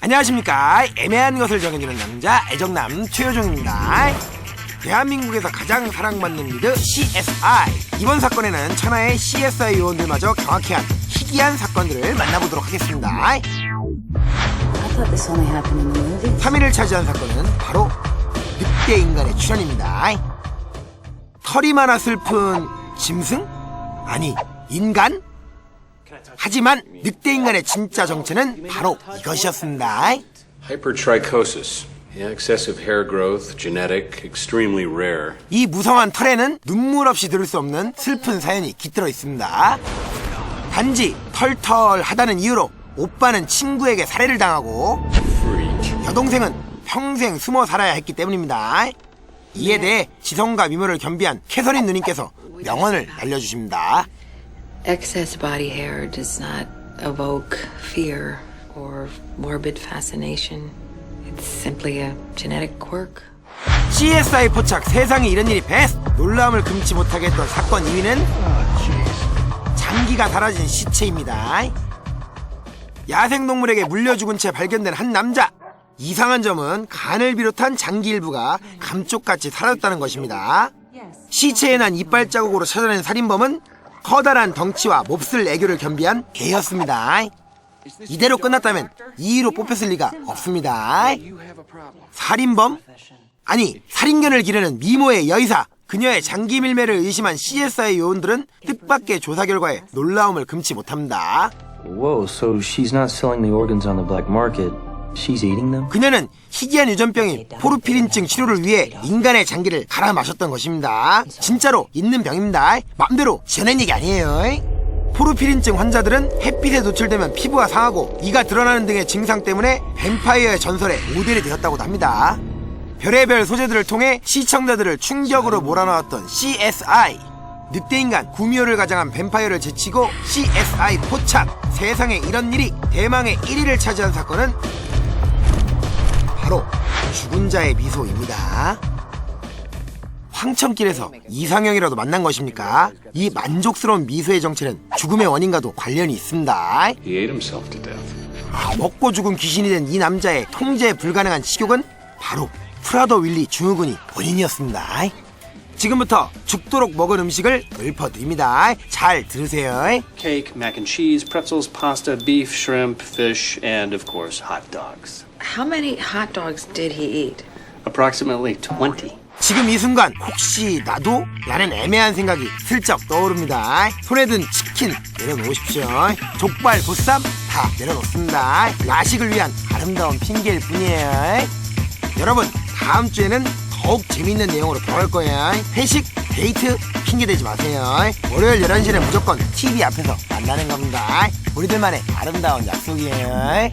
안녕하십니까 애매한 것을 정해주는 남자 애정남 최효정입니다 대한민국에서 가장 사랑받는 리드 CSI 이번 사건에는 천하의 CSI 요원들마저 경악해한 희귀한 사건들을 만나보도록 하겠습니다 I thought this only happened in the movies. 3위를 차지한 사건은 바로 늑대 인간의 출현입니다 털이 많아 슬픈 짐승? 아니 인간? 하지만 늑대 인간의 진짜 정체는 바로 이것이었습니다 Hypertrichosis. Yeah, excessive hair growth, genetic, extremely rare. 이 무성한 털에는 눈물 없이 들을 수 없는 슬픈 사연이 깃들어 있습니다. 단지 털털하다는 이유로 오빠는 친구에게 살해를 당하고. 여동생은 평생 숨어 살아야 했기 때문입니다. 이에 대해 지성과 미모를 겸비한 캐서린 누님께서 명언을 알려주십니다. Excess body hair does not evoke fear or morbid fascination. It's simply a genetic quirk. CSI 포착 세상에 이런 일이 베스트 놀라움을 금치 못하게 했던 사건 2위는 장기가 사라진 시체입니다 야생동물에게 물려 죽은 채 발견된 한 남자 이상한 점은 간을 비롯한 장기 일부가 감쪽같이 사라졌다는 것입니다 시체에 난 이빨 자국으로 찾아낸 살인범은 커다란 덩치와 몹쓸 애교를 겸비한 개였습니다 이대로 끝났다면 2위로 뽑혔을 리가 없습니다 살인범? 아니 살인견을 기르는 미모의 여의사 그녀의 장기 밀매를 의심한 CSI 요원들은 뜻밖의 조사 결과에 놀라움을 금치 못합니다 Whoa, so she's not selling the organs on the black market. 그녀는 희귀한 유전병인 포르피린증 치료를 위해 인간의 장기를 갈아 마셨던 것입니다. 진짜로 있는 병입니다. 맘대로 지어낸 얘기 아니에요. 포르피린증 환자들은 햇빛에 노출되면 피부가 상하고 이가 드러나는 등의 증상 때문에 뱀파이어의 전설의 모델이 되었다고도 합니다. 별의별 소재들을 통해 시청자들을 충격으로 몰아넣었던 CSI 늑대인간 구미호를 가장한 뱀파이어를 제치고 CSI 포착. 세상에 이런 일이 대망의 1위를 차지한 사건은 바로 죽은 자의 미소입니다 황천길에서 이상형이라도 만난 것입니까? 이 만족스러운 미소의 정체는 죽음의 원인과도 관련이 있습니다 death. 먹고 죽은 귀신이 된 이 남자의 통제 불가능한 식욕은 바로 프라더 윌리 증후군이 원인이었습니다. 지금부터 죽도록 먹은 음식을 읊어드립니다. 잘 들으세요. cake, mac and cheese, pretzels, pasta, beef, shrimp, fish, and of course, hot dogs. How many hot dogs did he eat? Approximately 20. 지금 이 순간 혹시 나도? 라는 애매한 생각이 슬쩍 떠오릅니다. 손에 든 치킨 내려놓으십시오. 족발, 보쌈 다 내려놓습니다. 야식을 위한 아름다운 핑계일 뿐이에요. 여러분 다음 주에는 더욱 재밌는 내용으로 돌아올 거예요. 회식, 데이트 핑계 대지 마세요. 월요일 11시는 무조건 TV 앞에서 만나는 겁니다. 우리들만의 아름다운 약속이에요.